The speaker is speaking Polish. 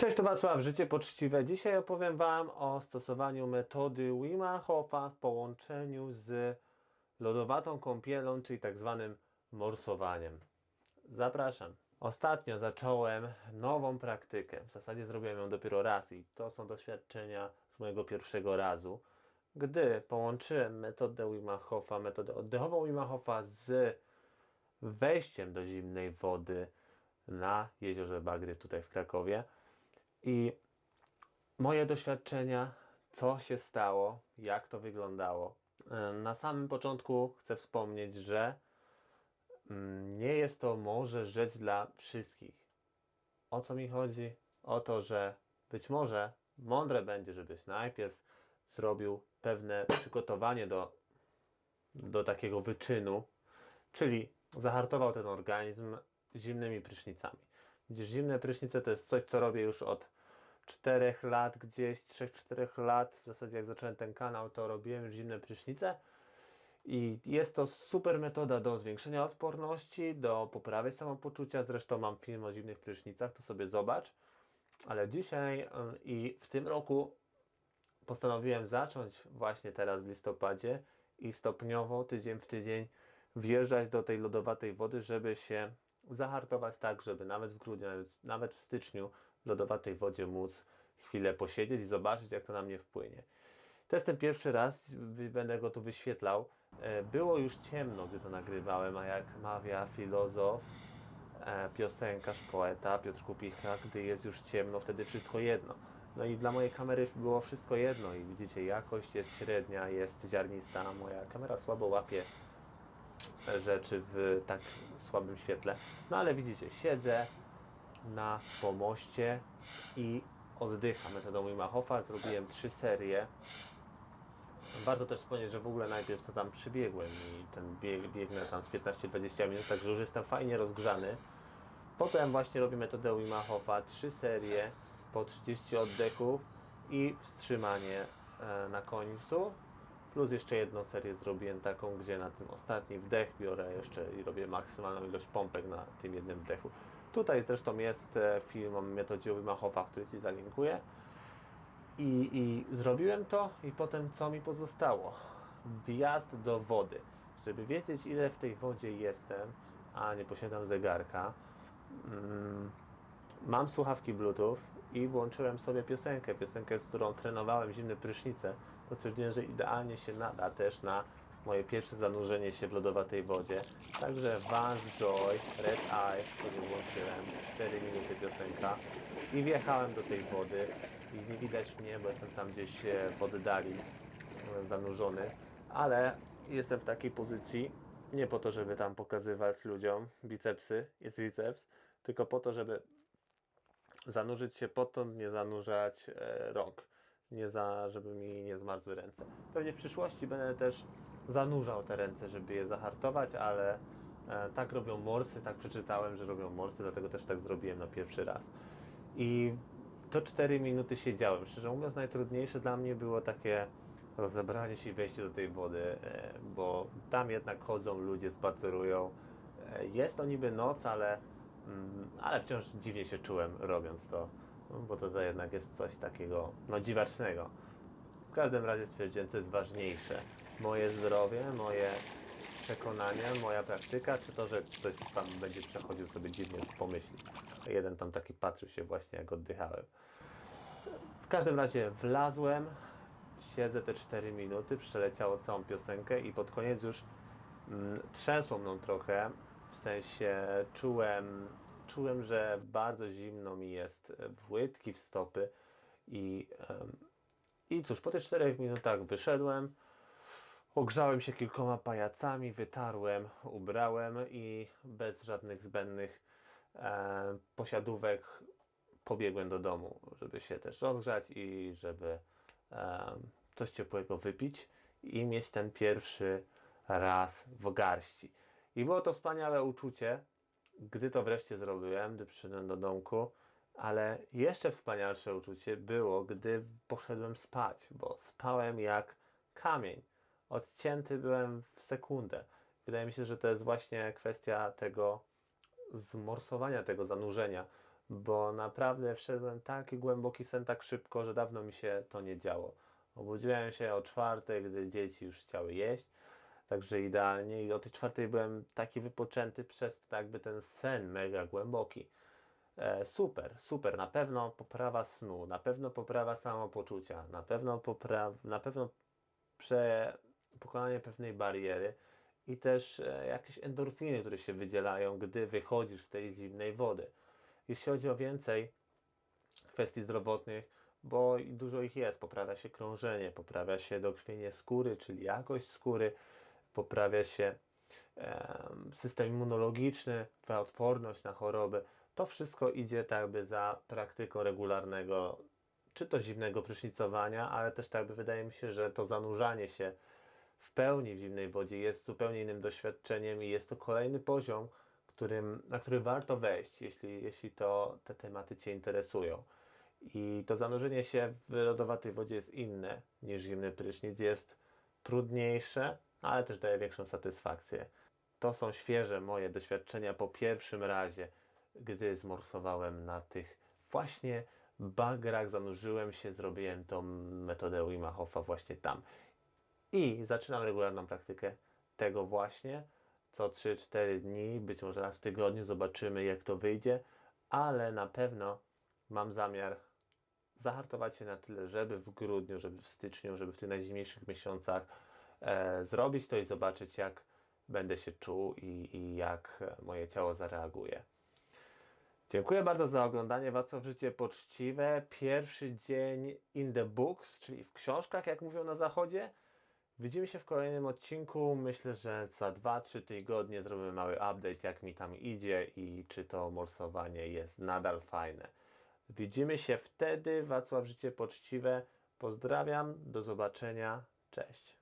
Cześć, to Wacław, Życie Poczciwe. Dzisiaj opowiem Wam o stosowaniu metody Wima Hofa w połączeniu z lodowatą kąpielą, czyli tak zwanym morsowaniem. Zapraszam. Ostatnio zacząłem nową praktykę. W zasadzie zrobiłem ją dopiero raz i to są doświadczenia z mojego pierwszego razu. Gdy połączyłem metodę Wima Hofa, metodę oddechową Wima Hofa z wejściem do zimnej wody na jeziorze Bagry tutaj w Krakowie, i moje doświadczenia, co się stało, jak to wyglądało. E, Na samym początku chcę wspomnieć, że mm, nie jest to może rzecz dla wszystkich. O co mi chodzi? O to, że być może mądre będzie, żebyś najpierw zrobił pewne przygotowanie do, do takiego wyczynu, czyli zahartował ten organizm zimnymi prysznicami. Widzisz, zimne prysznice to jest coś, co robię już od 4 lat, gdzieś 3-4 lat. W zasadzie jak zacząłem ten kanał, to robiłem już zimne prysznice. I jest to super metoda do zwiększenia odporności, do poprawy samopoczucia. Zresztą mam film o zimnych prysznicach, to sobie zobacz. Ale dzisiaj i w tym roku postanowiłem zacząć właśnie teraz w listopadzie i stopniowo, tydzień w tydzień, wjeżdżać do tej lodowatej wody, żeby się zahartować tak, żeby nawet w grudniu, nawet- w styczniu w lodowatej wodzie móc chwilę posiedzieć i zobaczyć, jak to na mnie wpłynie. To jest ten pierwszy raz, będę go tu wyświetlał. E, Było już ciemno, gdy to nagrywałem, a jak mawia filozof, e, piosenkarz, poeta Piotr Kupicha, gdy jest już ciemno, wtedy wszystko jedno. No i dla mojej kamery było wszystko jedno i widzicie, jakość jest średnia, jest ziarnista, moja kamera słabo łapie rzeczy w tak słabym świetle. No ale widzicie, siedzę na pomoście i oddycham metodą Wima Hofa. Zrobiłem trzy serie. Warto też wspomnieć, że w ogóle najpierw to tam przybiegłem i ten bieg, biegnę tam z 15-20 minut, także już jestem fajnie rozgrzany. Potem właśnie robię metodę Wima Hofa, trzy serie po 30 oddechów i wstrzymanie e, na końcu. Plus jeszcze jedną serię zrobiłem taką, gdzie na tym ostatni wdech biorę jeszcze i robię maksymalną ilość pompek na tym jednym wdechu. Tutaj zresztą jest e, film o metodzie Wima Hofa, który Ci zalinkuję. I, I zrobiłem to i potem co mi pozostało? Wjazd do wody. Żeby wiedzieć ile w tej wodzie jestem, a nie posiadam zegarka, mm, mam słuchawki Bluetooth i włączyłem sobie piosenkę, piosenkę, z którą trenowałem zimne prysznice. To stwierdziłem, że idealnie się nada też na moje pierwsze zanurzenie się w lodowatej wodzie. Także Vans Joy, Red Eye, który włączyłem, 4 minuty piosenka. I wjechałem do tej wody. I nie widać mnie, bo jestem tam gdzieś w oddali e, zanurzony, ale jestem w takiej pozycji nie po to, żeby tam pokazywać ludziom bicepsy i triceps, tylko po to, żeby zanurzyć się potąd, nie zanurzać e, rąk, nie za, żeby mi nie zmarzły ręce. Pewnie w przyszłości będę też zanurzał te ręce, żeby je zahartować, ale e, tak robią morsy, tak przeczytałem, że robią morsy, dlatego też tak zrobiłem na pierwszy raz. I to 4 minuty siedziałem. Szczerze mówiąc, najtrudniejsze dla mnie było takie rozebranie się i wejście do tej wody, e, bo tam jednak chodzą ludzie, spacerują. E, Jest to niby noc, ale, mm, ale wciąż dziwnie się czułem robiąc to, bo to za jednak jest coś takiego no, dziwacznego. W każdym razie stwierdziłem, co jest ważniejsze. Moje zdrowie, moje przekonanie, moja praktyka, czy to, że ktoś tam będzie przechodził sobie dziwnie pomyśli. Jeden tam taki patrzył się właśnie, jak oddychałem. W każdym razie wlazłem, siedzę te 4 minuty, przeleciało całą piosenkę i pod koniec już mm, trzęsło mną trochę, w sensie czułem, czułem, że bardzo zimno mi jest w łydki, w stopy i, i cóż, po tych 4 minutach wyszedłem, ogrzałem się kilkoma pajacami, wytarłem, ubrałem i bez żadnych zbędnych e, posiadówek pobiegłem do domu, żeby się też rozgrzać i żeby em, coś ciepłego wypić i mieć ten pierwszy raz w garści. I było to wspaniałe uczucie, gdy to wreszcie zrobiłem, gdy przyszedłem do domku, ale jeszcze wspanialsze uczucie było, gdy poszedłem spać, bo spałem jak kamień. Odcięty byłem w sekundę. Wydaje mi się, że to jest właśnie kwestia tego zmorsowania, tego zanurzenia bo naprawdę wszedłem taki głęboki sen tak szybko, że dawno mi się to nie działo. Obudziłem się o czwartej, gdy dzieci już chciały jeść, także idealnie i o tej czwartej byłem taki wypoczęty przez jakby ten sen mega głęboki. E, super, super, na pewno poprawa snu, na pewno poprawa samopoczucia, na pewno popraw, na pewno prze, pokonanie pewnej bariery i też e, jakieś endorfiny, które się wydzielają, gdy wychodzisz z tej zimnej wody. Jeśli chodzi o więcej kwestii zdrowotnych, bo dużo ich jest, poprawia się krążenie, poprawia się dokrwienie skóry, czyli jakość skóry, poprawia się em, system immunologiczny, twoja odporność na choroby. To wszystko idzie tak jakby za praktyką regularnego, czy to zimnego prysznicowania, ale też tak jakby wydaje mi się, że to zanurzanie się w pełni w zimnej wodzie jest zupełnie innym doświadczeniem i jest to kolejny poziom, którym, na który warto wejść, jeśli, jeśli to te tematy Cię interesują. I to zanurzenie się w lodowatej wodzie jest inne niż zimny prysznic, jest trudniejsze, ale też daje większą satysfakcję. To są świeże moje doświadczenia po pierwszym razie, gdy zmorsowałem na tych właśnie bagrach, zanurzyłem się, zrobiłem tą metodę Wima właśnie tam. I zaczynam regularną praktykę tego właśnie. Co 3-4 dni, być może raz w tygodniu, zobaczymy jak to wyjdzie, ale na pewno mam zamiar zahartować się na tyle, żeby w grudniu, żeby w styczniu, żeby w tych najzimniejszych miesiącach e, zrobić to i zobaczyć, jak będę się czuł i, i jak moje ciało zareaguje. Dziękuję bardzo za oglądanie Wacław Życie Poczciwe. Pierwszy dzień in the books, czyli w książkach, jak mówią na zachodzie. Widzimy się w kolejnym odcinku. Myślę, że za 2-3 tygodnie zrobimy mały update, jak mi tam idzie i czy to morsowanie jest nadal fajne. Widzimy się wtedy. Wacław Życie Poczciwe. Pozdrawiam. Do zobaczenia. Cześć.